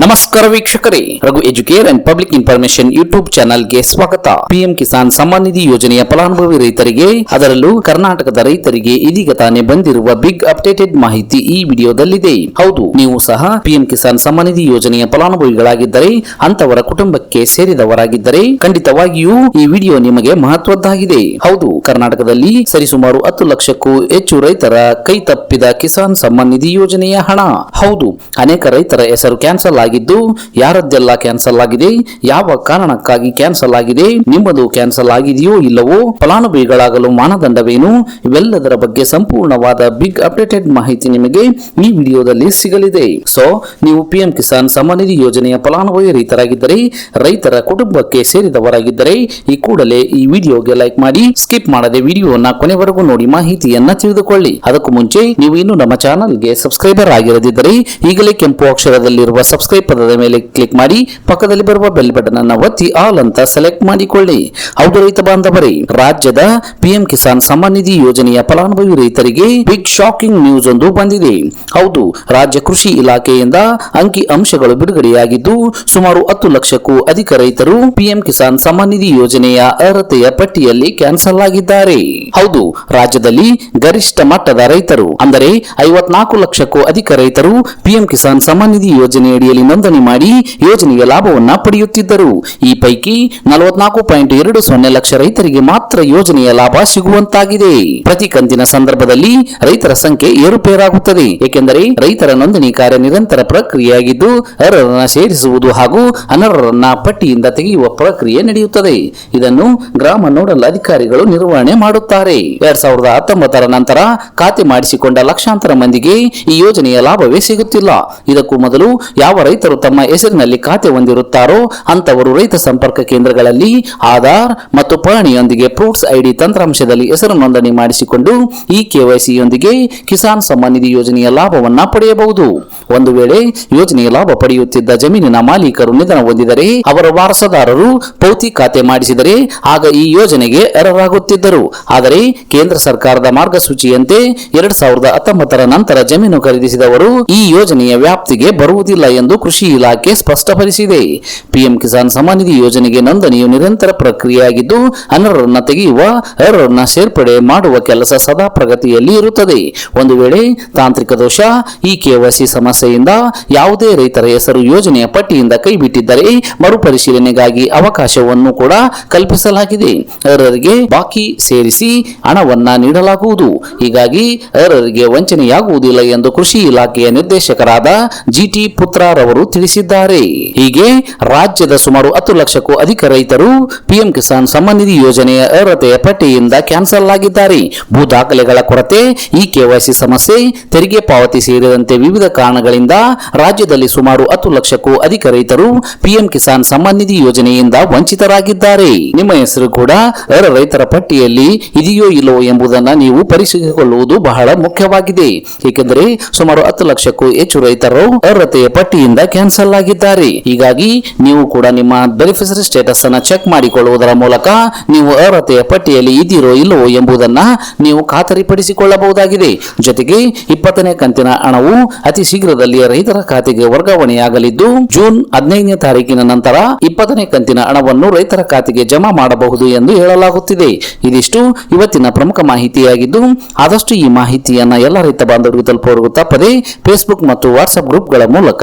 ನಮಸ್ಕಾರ ವೀಕ್ಷಕರೇ. Raghu Educare and public information YouTube ಚಾನಲ್ಗೆ ಸ್ವಾಗತ. ಪಿಎಂ ಕಿಸಾನ್ ಸಮ್ಮಾನ್ ನಿಧಿ ಯೋಜನೆಯ ಫಲಾನುಭವಿ ರೈತರಿಗೆ, ಅದರಲ್ಲೂ ಕರ್ನಾಟಕದ ರೈತರಿಗೆ ಇದೀಗ ತಾನೇ ಬಂದಿರುವ ಬಿಗ್ ಅಪ್ಡೇಟೆಡ್ ಮಾಹಿತಿ ಈ ವಿಡಿಯೋದಲ್ಲಿದೆ. ಹೌದು, ನೀವು ಸಹ ಪಿಎಂ ಕಿಸಾನ್ ಸಮ್ಮಾನ್ ನಿಧಿ ಯೋಜನೆಯ ಫಲಾನುಭವಿಗಳಾಗಿದ್ದರೆ ಅಂತವರ ಕುಟುಂಬಕ್ಕೆ ಸೇರಿದವರಾಗಿದ್ದರೆ, ಖಂಡಿತವಾಗಿಯೂ ಈ ವಿಡಿಯೋ ನಿಮಗೆ ಮಹತ್ವದ್ದಾಗಿದೆ. ಹೌದು, ಕರ್ನಾಟಕದಲ್ಲಿ ಸರಿಸುಮಾರು ಹತ್ತು ಲಕ್ಷಕ್ಕೂ ಹೆಚ್ಚು ರೈತರ ಕೈ ತಪ್ಪಿದ ಕಿಸಾನ್ ಸಮ್ಮಾನ್ ನಿಧಿ ಯೋಜನೆಯ ಹಣ. ಹೌದು, ಅನೇಕ ರೈತರ ಹೆಸರು ಕ್ಯಾನ್ಸಲ್ ಆಗಿದ್ದು, ಯಾರದ್ದೆಲ್ಲ ಕ್ಯಾನ್ಸಲ್ ಆಗಿದೆ, ಯಾವ ಕಾರಣಕ್ಕಾಗಿ ಕ್ಯಾನ್ಸಲ್ ಆಗಿದೆ, ನಿಮ್ಮದು ಕ್ಯಾನ್ಸಲ್ ಆಗಿದೆಯೋ ಇಲ್ಲವೋ, ಫಲಾನುಭವಿಗಳಾಗಲು ಮಾನದಂಡವೇನು, ಇವೆಲ್ಲದರ ಬಗ್ಗೆ ಸಂಪೂರ್ಣವಾದ ಬಿಗ್ ಅಪ್ಡೇಟೆಡ್ ಮಾಹಿತಿ ನಿಮಗೆ ಈ ವಿಡಿಯೋದಲ್ಲಿ ಸಿಗಲಿದೆ. ಸೊ ನೀವು ಪಿಎಂ ಕಿಸಾನ್ ಸಮನಿಧಿ ನಿಧಿ ಯೋಜನೆಯ ಫಲಾನುಭವಿ ರೈತರಾಗಿದ್ದರೆ, ರೈತರ ಕುಟುಂಬಕ್ಕೆ ಸೇರಿದವರಾಗಿದ್ದರೆ, ಈ ಕೂಡಲೇ ಈ ವಿಡಿಯೋಗೆ ಲೈಕ್ ಮಾಡಿ ಸ್ಕಿಪ್ ಮಾಡದೆ ವಿಡಿಯೋನ ಕೊನೆವರೆಗೂ ನೋಡಿ ಮಾಹಿತಿಯನ್ನ ತಿಳಿದುಕೊಳ್ಳಿ. ಅದಕ್ಕೂ ಮುಂಚೆ, ನೀವು ಇನ್ನು ನಮ್ಮ ಚಾನಲ್ಗೆ ಸಬ್ಸ್ಕ್ರೈಬರ್ ಆಗಿರದಿದ್ದರೆ, ಈಗಲೇ ಕೆಂಪು ಅಕ್ಷರದಲ್ಲಿರುವ ಸಬ್ಸ್ಕ್ರೈಬ್ ಪದದ ಮೇಲೆ ಕ್ಲಿಕ್ ಮಾಡಿ, ಪಕ್ಕದಲ್ಲಿ ಬರುವ ಬೆಲ್ ಬಟನ್ ಅನ್ನು ಒತ್ತಿ ಆಲ್ ಅಂತ ಸೆಲೆಕ್ಟ್ ಮಾಡಿಕೊಳ್ಳಿ. ಹೌದು ರೈತ ಬಾಂಧವರೇ, ರಾಜ್ಯದ ಪಿಎಂ ಕಿಸಾನ್ ಸಮ್ಮಾನ್ ನಿಧಿ ಯೋಜನೆಯ ಫಲಾನುಭವಿ ರೈತರಿಗೆ ಬಿಗ್ ಶಾಕಿಂಗ್ ನ್ಯೂಸ್ ಒಂದು ಬಂದಿದೆ. ಹೌದು, ರಾಜ್ಯ ಕೃಷಿ ಇಲಾಖೆಯಿಂದ ಅಂಕಿ ಅಂಶಗಳು ಬಿಡುಗಡೆಯಾಗಿದ್ದು, ಸುಮಾರು ಹತ್ತು ಲಕ್ಷಕ್ಕೂ ಅಧಿಕ ರೈತರು ಪಿಎಂ ಕಿಸಾನ್ ಸಮ್ಮಾನ್ ನಿಧಿ ಯೋಜನೆಯ ಅರ್ಹತೆಯ ಪಟ್ಟಿಯಲ್ಲಿ ಕ್ಯಾನ್ಸಲ್ ಆಗಿದ್ದಾರೆ. ಹೌದು, ರಾಜ್ಯದಲ್ಲಿ ಗರಿಷ್ಠ ಮಟ್ಟದ ರೈತರು, ಅಂದರೆ ಐವತ್ನಾಲ್ಕು ಲಕ್ಷಕ್ಕೂ ಅಧಿಕ ರೈತರು ಪಿಎಂ ಕಿಸಾನ್ ಸಮ್ಮಾನ್ ನಿಧಿ ಯೋಜನೆಯಡಿಯಲ್ಲಿ ನೋಂದಣಿ ಮಾಡಿ ಯೋಜನೆಯ ಲಾಭವನ್ನ ಪಡೆಯುತ್ತಿದ್ದರು. ಈ ಪೈಕಿ ನಲವತ್ನಾಲ್ಕು ಪಾಯಿಂಟ್ ಎರಡು ಸೊನ್ನೆ ಲಕ್ಷ ರೈತರಿಗೆ ಮಾತ್ರ ಯೋಜನೆಯ ಲಾಭ ಸಿಗುವಂತಾಗಿದೆ. ಪ್ರತಿ ಕಂತಿನ ಸಂದರ್ಭದಲ್ಲಿ ರೈತರ ಸಂಖ್ಯೆ ಏರುಪೇರಾಗುತ್ತದೆ. ಏಕೆಂದರೆ ರೈತರ ನೋಂದಣಿ ಕಾರ್ಯ ನಿರಂತರ ಪ್ರಕ್ರಿಯೆಯಾಗಿದ್ದು, ಅರ್ಹರನ್ನ ಸೇರಿಸುವುದು ಹಾಗೂ ಅನರ್ಹರನ್ನ ಪಟ್ಟಿಯಿಂದ ತೆಗೆಯುವ ಪ್ರಕ್ರಿಯೆ ನಡೆಯುತ್ತದೆ. ಇದನ್ನು ಗ್ರಾಮ ನೋಡಲ್ ಅಧಿಕಾರಿಗಳು ನಿರ್ವಹಣೆ ಮಾಡುತ್ತಾರೆ. ಎರಡ್ ಸಾವಿರದ ಹತ್ತೊಂಬತ್ತರ ನಂತರ ಖಾತೆ ಮಾಡಿಸಿಕೊಂಡ ಲಕ್ಷಾಂತರ ಮಂದಿಗೆ ಈ ಯೋಜನೆಯ ಲಾಭವೇ ಸಿಗುತ್ತಿಲ್ಲ. ಇದಕ್ಕೂ ಮೊದಲು ಯಾವ ರೈತರು ತಮ್ಮ ಹೆಸರಿನಲ್ಲಿ ಖಾತೆ ಹೊಂದಿರುತ್ತಾರೋ ಅಂತವರು ರೈತ ಸಂಪರ್ಕ ಕೇಂದ್ರಗಳಲ್ಲಿ ಆಧಾರ್ ಮತ್ತು ಪಹಣಿಯೊಂದಿಗೆ ಫ್ರೂಟ್ಸ್ ಐಡಿ ತಂತ್ರಾಂಶದಲ್ಲಿ ಹೆಸರು ನೋಂದಣಿ ಮಾಡಿಸಿಕೊಂಡು ಈ ಕೆವೈಸಿಯೊಂದಿಗೆ ಕಿಸಾನ್ ಸಮ್ಮಾನ್ ನಿಧಿ ಯೋಜನೆಯ ಲಾಭವನ್ನ ಪಡೆಯಬಹುದು. ಒಂದು ವೇಳೆ ಯೋಜನೆಯ ಲಾಭ ಪಡೆಯುತ್ತಿದ್ದ ಜಮೀನಿನ ಮಾಲೀಕರು ನಿಧನ ಹೊಂದಿದರೆ ಅವರ ವಾರಸದಾರರು ಪೌತಿ ಖಾತೆ ಮಾಡಿಸಿದರೆ ಆಗ ಈ ಯೋಜನೆಗೆ ಅರ್ಹರಾಗುತ್ತಿದ್ದರು. ಆದರೆ ಕೇಂದ್ರ ಸರ್ಕಾರದ ಮಾರ್ಗಸೂಚಿಯಂತೆ ಎರಡ್ ಸಾವಿರದ ಹತ್ತೊಂಬತ್ತರ ನಂತರ ಜಮೀನು ಖರೀದಿಸಿದವರು ಈ ಯೋಜನೆಯ ವ್ಯಾಪ್ತಿಗೆ ಬರುವುದಿಲ್ಲ ಎಂದು ಕೃಷಿ ಇಲಾಖೆ ಸ್ಪಷ್ಟಪಡಿಸಿದೆ. ಪಿಎಂ ಕಿಸಾನ್ ಸಮ್ಮಾನ್ ನಿಧಿ ಯೋಜನೆಗೆ ನೋಂದಣಿಯು ನಿರಂತರ ಪ್ರಕ್ರಿಯೆಯಾಗಿದ್ದು, ಅನರ್ಹರನ್ನ ತೆಗೆಯುವ, ಅರ್ಹರನ್ನ ಸೇರ್ಪಡೆ ಮಾಡುವ ಕೆಲಸ ಸದಾ ಪ್ರಗತಿಯಲ್ಲಿ ಇರುತ್ತದೆ. ಒಂದು ವೇಳೆ ತಾಂತ್ರಿಕ ದೋಷ, ಈ ಕೆವೈಸಿ ಸಮಸ್ಯೆಯಿಂದ ಯಾವುದೇ ರೈತರ ಹೆಸರು ಯೋಜನೆಯ ಪಟ್ಟಿಯಿಂದ ಕೈಬಿಟ್ಟಿದ್ದರೆ ಮರುಪರಿಶೀಲನೆಗಾಗಿ ಅವಕಾಶವನ್ನು ಕೂಡ ಕಲ್ಪಿಸಲಾಗಿದೆ. ಅರ್ಹರಿಗೆ ಬಾಕಿ ಸೇರಿಸಿ ಹಣವನ್ನ ನೀಡಲಾಗುವುದು. ಹೀಗಾಗಿ ಅರ್ಹರಿಗೆ ವಂಚನೆಯಾಗುವುದಿಲ್ಲ ಎಂದು ಕೃಷಿ ಇಲಾಖೆಯ ನಿರ್ದೇಶಕರಾದ ಜಿಟಿ ಪುತ್ರರವರು ತಿಳಿಸಿದ್ದಾರೆ. ಹೀಗೆ ರಾಜ್ಯದ ಸುಮಾರು ಹತ್ತು ಲಕ್ಷಕ್ಕೂ ಅಧಿಕ ರೈತರು ಪಿಎಂ ಕಿಸಾನ್ ಸಮ್ಮಾನ್ ನಿಧಿ ಯೋಜನೆಯ ಅರ್ಹತೆಯ ಪಟ್ಟಿಯಿಂದ ಕ್ಯಾನ್ಸಲ್ ಆಗಿದ್ದಾರೆ. ಭೂ ದಾಖಲೆಗಳ ಕೊರತೆ, ಈ ಕೆವೈಸಿ ಸಮಸ್ಯೆ, ತೆರಿಗೆ ಪಾವತಿ ಸೇರಿದಂತೆ ವಿವಿಧ ಕಾರಣಗಳಿಂದ ರಾಜ್ಯದಲ್ಲಿ ಸುಮಾರು ಹತ್ತು ಲಕ್ಷಕ್ಕೂ ಅಧಿಕ ರೈತರು ಪಿಎಂ ಕಿಸಾನ್ ಸಮ್ಮಾನ್ ನಿಧಿ ಯೋಜನೆಯಿಂದ ವಂಚಿತರಾಗಿದ್ದಾರೆ. ನಿಮ್ಮ ಹೆಸರು ಕೂಡ ಅರ ರೈತರ ಪಟ್ಟಿಯಲ್ಲಿ ಇದೆಯೋ ಇಲ್ಲವೋ ಎಂಬುದನ್ನು ನೀವು ಪರಿಶೀಲಿಸಿಕೊಳ್ಳುವುದು ಬಹಳ ಮುಖ್ಯವಾಗಿದೆ. ಏಕೆಂದರೆ ಸುಮಾರು ಹತ್ತು ಲಕ್ಷಕ್ಕೂ ಹೆಚ್ಚು ರೈತರು ಅರ್ಹತೆಯ ಪಟ್ಟಿಯಿಂದ ಕ್ಯಾನ್ಸಲ್ ಆಗಿದ್ದಾರೆ. ಹೀಗಾಗಿ ನೀವು ಕೂಡ ನಿಮ್ಮ ಬೆನಿಫಿಷರಿ ಸ್ಟೇಟಸ್ ಅನ್ನು ಚೆಕ್ ಮಾಡಿಕೊಳ್ಳುವುದರ ಮೂಲಕ ನೀವು ಅರ್ಹತೆಯ ಪಟ್ಟಿಯಲ್ಲಿ ಇದ್ದೀರೋ ಇಲ್ಲವೋ ಎಂಬುದನ್ನ ನೀವು ಖಾತರಿಪಡಿಸಿಕೊಳ್ಳಬಹುದಾಗಿದೆ. ಜೊತೆಗೆ ಇಪ್ಪತ್ತನೇ ಕಂತಿನ ಹಣವು ಅತಿ ಶೀಘ್ರದಲ್ಲಿ ರೈತರ ಖಾತೆಗೆ ವರ್ಗಾವಣೆಯಾಗಲಿದ್ದು, ಜೂನ್ ಹದಿನೈದನೇ ತಾರೀಕಿನ ನಂತರ ಇಪ್ಪತ್ತನೇ ಕಂತಿನ ಹಣವನ್ನು ರೈತರ ಖಾತೆಗೆ ಜಮಾ ಮಾಡಬಹುದು ಎಂದು ಹೇಳಲಾಗುತ್ತಿದೆ. ಇದಿಷ್ಟು ಇವತ್ತಿನ ಪ್ರಮುಖ ಮಾಹಿತಿಯಾಗಿದ್ದು, ಆದಷ್ಟು ಈ ಮಾಹಿತಿಯನ್ನ ಎಲ್ಲ ರೈತ ಬಾಂಧವರಿಗೆ ತಲುಪುವವರೆಗೂ ತಪ್ಪದೆ ಫೇಸ್ಬುಕ್ ಮತ್ತು ವಾಟ್ಸ್ಆಪ್ ಗ್ರೂಪ್ಗಳ ಮೂಲಕ